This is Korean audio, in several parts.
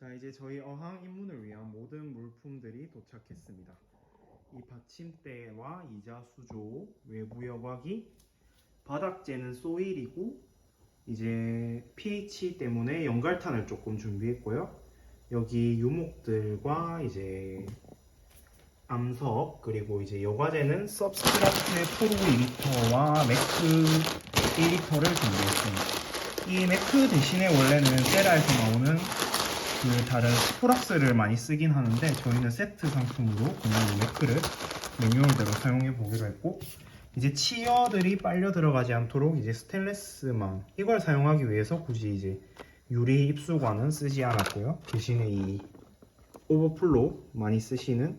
자 이제 저희 어항 입문을 위한 모든 물품들이 도착했습니다. 이 받침대와 이자 수조, 외부 여과기, 바닥재는 소일이고 이제 pH 때문에 연갈탄을 조금 준비했고요. 여기 유목들과 이제 암석 그리고 이제 여과제는 서브스트라트 프로 2리터와 매크 1리터를 준비했습니다. 이 매크 대신에 원래는 세라에서 나오는 그 다른 스포락스를 많이 쓰긴 하는데 저희는 세트 상품으로 그냥 이 매크를 매뉴얼대로 사용해 보기로 했고 이제 치어들이 빨려 들어가지 않도록 이제 스테인레스망 이걸 사용하기 위해서 굳이 이제 유리 입수관은 쓰지 않았고요. 대신에 이 오버플로 많이 쓰시는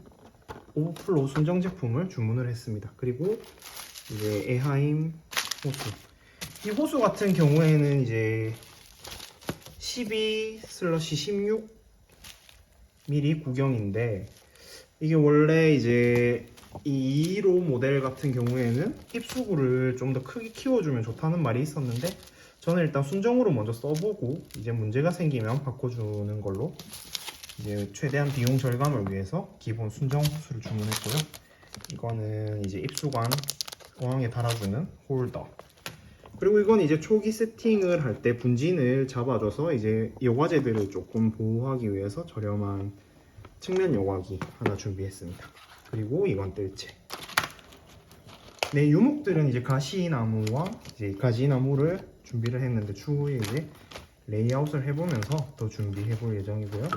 오버플로 순정 제품을 주문을 했습니다. 그리고 이제 에하임 호수. 이 호수 같은 경우에는 이제 12 슬러시 16 미리 구경인데 이게 원래 이제 이 2로 모델 같은 경우에는 입수구를 좀 더 크게 키워주면 좋다는 말이 있었는데 저는 일단 순정으로 먼저 써보고 이제 문제가 생기면 바꿔주는 걸로 이제 최대한 비용 절감을 위해서 기본 순정 호수를 주문했고요. 이거는 이제 입수관 어항에 달아주는 홀더. 그리고 이건 이제 초기 세팅을 할 때 분진을 잡아줘서 이제 여과제들을 조금 보호하기 위해서 저렴한 측면 여과기 하나 준비했습니다. 그리고 이건 뜰채. 네, 유목들은 이제 가시나무와 이제 가지나무를 준비를 했는데 추후에 이제 레이아웃을 해보면서 더 준비해 볼 예정이고요.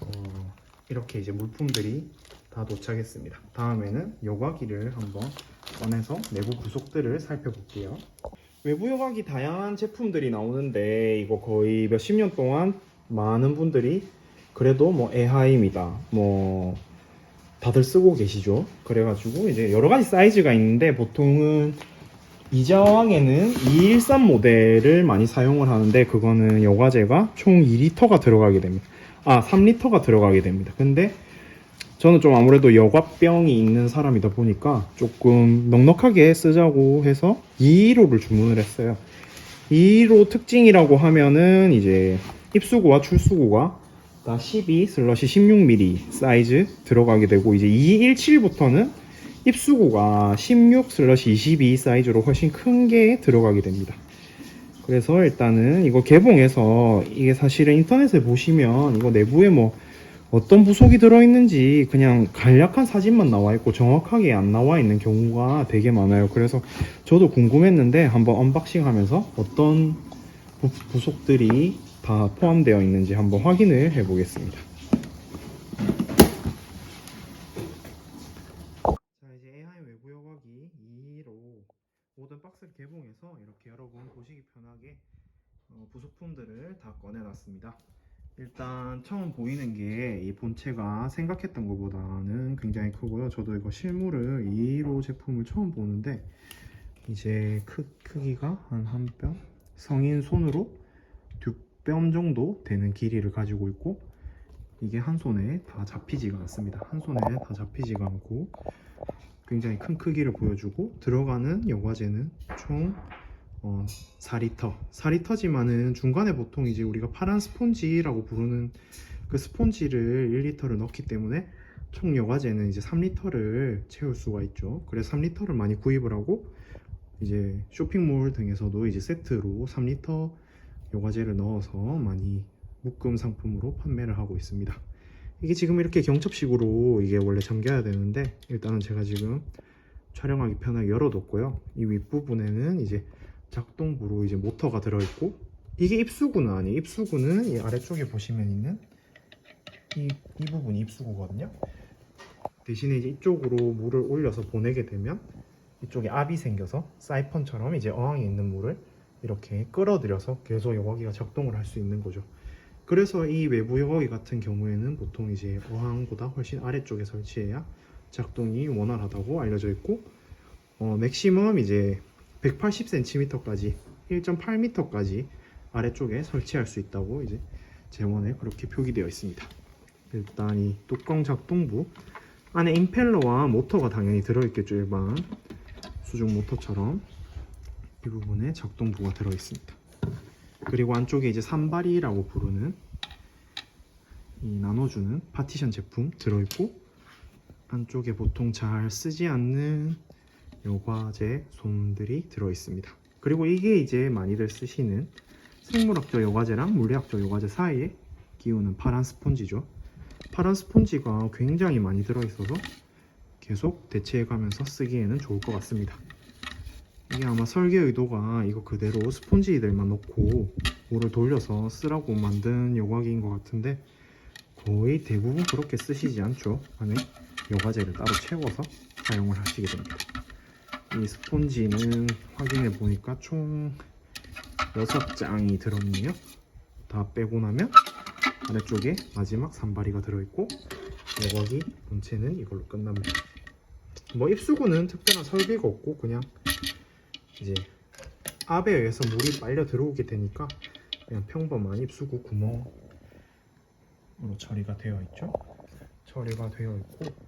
어, 이렇게 이제 물품들이 다 도착했습니다. 다음에는 여과기를 한번 꺼내서 내부 구속들을 살펴볼게요. 외부 여과기 다양한 제품들이 나오는데 이거 거의 몇십 년 동안 많은 분들이 그래도 뭐 에하임이다 뭐 다들 쓰고 계시죠. 그래가지고 이제 여러 가지 사이즈가 있는데 보통은 이자왕에는 213 모델을 많이 사용을 하는데 그거는 여과제가 총 2리터가 들어가게 됩니다. 아 3리터가 들어가게 됩니다. 근데 저는 좀 아무래도 여과병이 있는 사람이다 보니까 조금 넉넉하게 쓰자고 해서 2호를 주문을 했어요. 2호 특징이라고 하면은 이제 입수구와 출수구가 다12 슬러시 16mm 사이즈 들어가게 되고 이제 217부터는 입수구가 16 슬러시 22 사이즈로 훨씬 큰 게 들어가게 됩니다. 그래서 일단은 이거 개봉해서 이게 사실은 인터넷에 보시면 이거 내부에 뭐 어떤 부속이 들어있는지 그냥 간략한 사진만 나와 있고 정확하게 안 나와 있는 경우가 되게 많아요. 그래서 저도 궁금했는데 한번 언박싱 하면서 어떤 부, 부속들이 다 포함되어 있는지 한번 확인을 해 보겠습니다. 자 이제 AI 외부 여과기 2로 모든 박스를 개봉해서 이렇게 여러분 보시기 편하게 어, 부속품들을 다 꺼내놨습니다. 일단 처음 보이는 게 이 본체가 생각했던 것보다는 굉장히 크고요. 저도 이거 실물을 2로 제품을 처음 보는데 이제 크, 크기가 한 한 뼘 성인 손으로 두 뼘 정도 되는 길이를 가지고 있고 이게 한 손에 다 잡히지가 않습니다. 한 손에 다 잡히지가 않고 굉장히 큰 크기를 보여주고 들어가는 여과제는 총 어, 4리터. 4리터지만은 중간에 보통 이제 우리가 파란 스폰지라고 부르는 그 스폰지를 1리터를 넣기 때문에 총 여과제는 이제 3리터를 채울 수가 있죠. 그래서 3리터를 많이 구입을 하고 이제 쇼핑몰 등에서도 이제 세트로 3리터 여과제를 넣어서 많이 묶음 상품으로 판매를 하고 있습니다. 이게 지금 이렇게 경첩식으로 이게 원래 잠겨야 되는데 일단은 제가 지금 촬영하기 편하게 열어뒀고요. 이 윗부분에는 이제 작동부로 이제 모터가 들어있고 이게 입수구는 아니에요. 입수구는 이 아래쪽에 보시면 있는 이, 이 부분이 입수구거든요. 대신에 이제 이쪽으로 물을 올려서 보내게 되면 이쪽에 압이 생겨서 사이펀처럼 이제 어항에 있는 물을 이렇게 끌어들여서 계속 여과기가 작동을 할 수 있는 거죠. 그래서 이 외부 여과기 같은 경우에는 보통 이제 어항보다 훨씬 아래쪽에 설치해야 작동이 원활하다고 알려져 있고 어, 맥시멈 이제 180cm까지 1.8m까지 아래쪽에 설치할 수 있다고 이제 제원에 그렇게 표기되어 있습니다. 일단 이 뚜껑 작동부 안에 임펠러와 모터가 당연히 들어있겠죠 일반 수중 모터처럼 이 부분에 작동부가 들어 있습니다. 그리고 안쪽에 이제 산발이라고 부르는 이 나눠주는 파티션 제품 들어있고 안쪽에 보통 잘 쓰지 않는 여과제 솜들이 들어있습니다. 그리고 이게 이제 많이들 쓰시는 생물학적 여과제랑 물리학적 여과제 사이에 끼우는 파란 스폰지죠. 파란 스폰지가 굉장히 많이 들어있어서 계속 대체해가면서 쓰기에는 좋을 것 같습니다. 이게 아마 설계 의도가 이거 그대로 스폰지들만 넣고 물을 돌려서 쓰라고 만든 여과기인 것 같은데 거의 대부분 그렇게 쓰시지 않죠. 안에 여과제를 따로 채워서 사용을 하시게 됩니다. 이 스폰지는 확인해 보니까 총 6장이 들어있네요. 다 빼고 나면 아래쪽에 마지막 산바리가 들어있고 여과기 본체는 이걸로 끝납니다. 뭐 입수구는 특별한 설비가 없고 그냥 이제 압에 의해서 물이 빨려 들어오게 되니까 그냥 평범한 입수구 구멍으로 처리가 되어 있죠. 처리가 되어 있고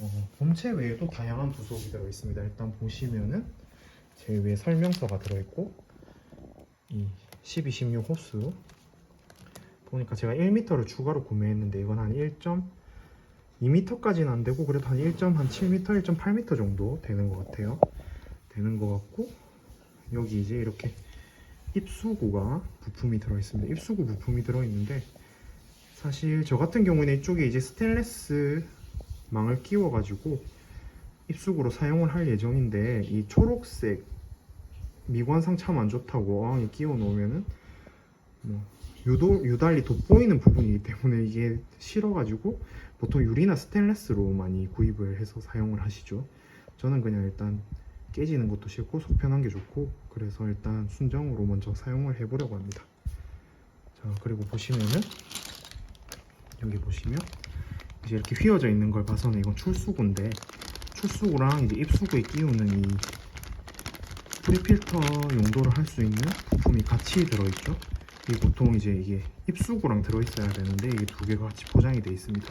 어, 본체 외에도 다양한 부속이 들어 있습니다. 일단 보시면은 제일 위에 설명서가 들어 있고 이 12, 16 호수 보니까 제가 1m를 추가로 구매했는데 이건 한 1.2m까지는 안 되고 그래도 한 1.7m, 1.8m 정도 되는 것 같아요. 되는 것 같고 여기 이제 이렇게 입수구가 부품이 들어 있습니다. 입수구 부품이 들어 있는데 사실 저 같은 경우에는 이쪽에 이제 스테인레스 망을 끼워 가지고 입수구로 사용을 할 예정인데 이 초록색 미관상 참 안 좋다고 어항에 끼워 놓으면은 뭐 유도, 유달리 돋보이는 부분이기 때문에 이게 싫어가지고 보통 유리나 스테인레스로 많이 구입을 해서 사용을 하시죠. 저는 그냥 일단 깨지는 것도 싫고 속편한 게 좋고 그래서 일단 순정으로 먼저 사용을 해보려고 합니다. 자 그리고 보시면은 여기 보시면 이제 이렇게 휘어져 있는 걸 봐서는 이건 출수구인데 출수구랑 이제 입수구에 끼우는 이 프리필터 용도를 할 수 있는 부품이 같이 들어있죠. 이 보통 이제 이게 입수구랑 들어있어야 되는데 이게 두 개가 같이 포장이 되어 있습니다.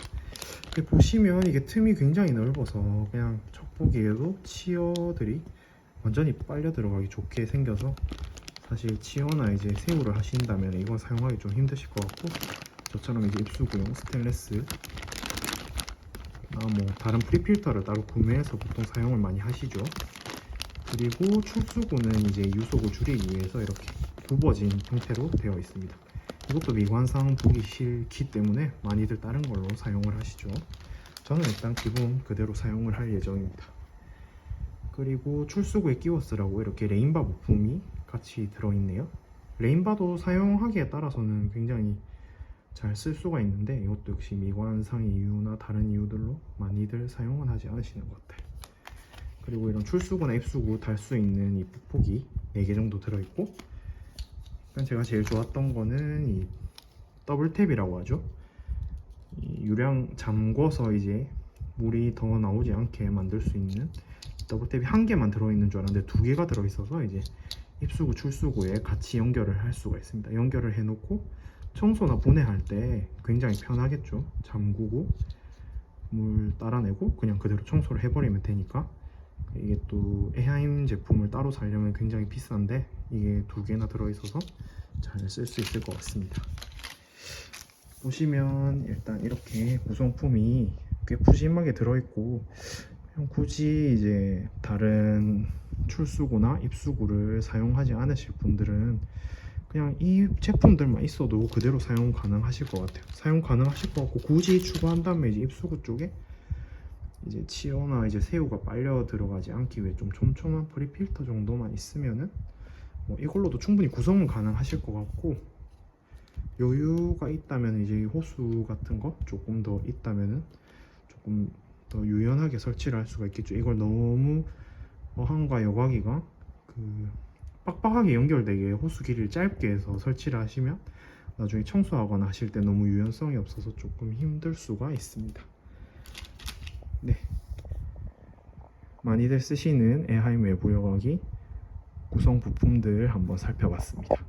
보시면 이게 틈이 굉장히 넓어서 그냥 첫 보기에도 치어들이 완전히 빨려 들어가기 좋게 생겨서 사실 치어나 이제 새우를 하신다면 이건 사용하기 좀 힘드실 것 같고 저처럼 이제 입수구용 스테인레스 아, 뭐 다른 프리필터를 따로 구매해서 보통 사용을 많이 하시죠. 그리고 출수구는 이제 유속을 줄이기 위해서 이렇게 굽어진 형태로 되어 있습니다. 이것도 미관상 보기 싫기 때문에 많이들 다른 걸로 사용을 하시죠. 저는 일단 기본 그대로 사용을 할 예정입니다. 그리고 출수구에 끼워 쓰라고 이렇게 레인바 부품이 같이 들어있네요. 레인바도 사용하기에 따라서는 굉장히 잘 쓸 수가 있는데 이것도 역시 미관상의 이유나 다른 이유들로 많이들 사용은 하지 않으시는 것 같아요. 그리고 이런 출수구나 입수구 달 수 있는 이 뽁뽁이 4개 정도 들어있고 일단 제가 제일 좋았던 거는 이 더블 탭이라고 하죠. 이 유량 잠궈서 이제 물이 더 나오지 않게 만들 수 있는 더블 탭이 한 개만 들어있는 줄 알았는데 두 개가 들어있어서 이제 입수구 출수구에 같이 연결을 할 수가 있습니다. 연결을 해놓고 청소나 분해할 때 굉장히 편하겠죠. 잠그고 물 따라내고 그냥 그대로 청소를 해버리면 되니까 이게 또 에하임 제품을 따로 사려면 굉장히 비싼데 이게 두 개나 들어있어서 잘 쓸 수 있을 것 같습니다. 보시면 일단 이렇게 구성품이 꽤 푸짐하게 들어있고 굳이 이제 다른 출수구나 입수구를 사용하지 않으실 분들은 그냥 이 제품들만 있어도 그대로 사용 가능하실 것 같아요. 사용 가능하실 것 같고 굳이 추가한다면 이제 입수구 쪽에 이제 치어나 이제 새우가 빨려 들어가지 않기 위해 좀 촘촘한 프리필터 정도만 있으면은 뭐 이걸로도 충분히 구성은 가능하실 것 같고 여유가 있다면 이제 이 호수 같은 거 조금 더 있다면은 조금 더 유연하게 설치를 할 수가 있겠죠. 이걸 너무 어항과 여과기가 그 빡빡하게 연결되게 호수 길이를 짧게 해서 설치를 하시면 나중에 청소하거나 하실 때 너무 유연성이 없어서 조금 힘들 수가 있습니다. 네. 많이들 쓰시는 에하임 외부 여과기 구성 부품들 한번 살펴봤습니다.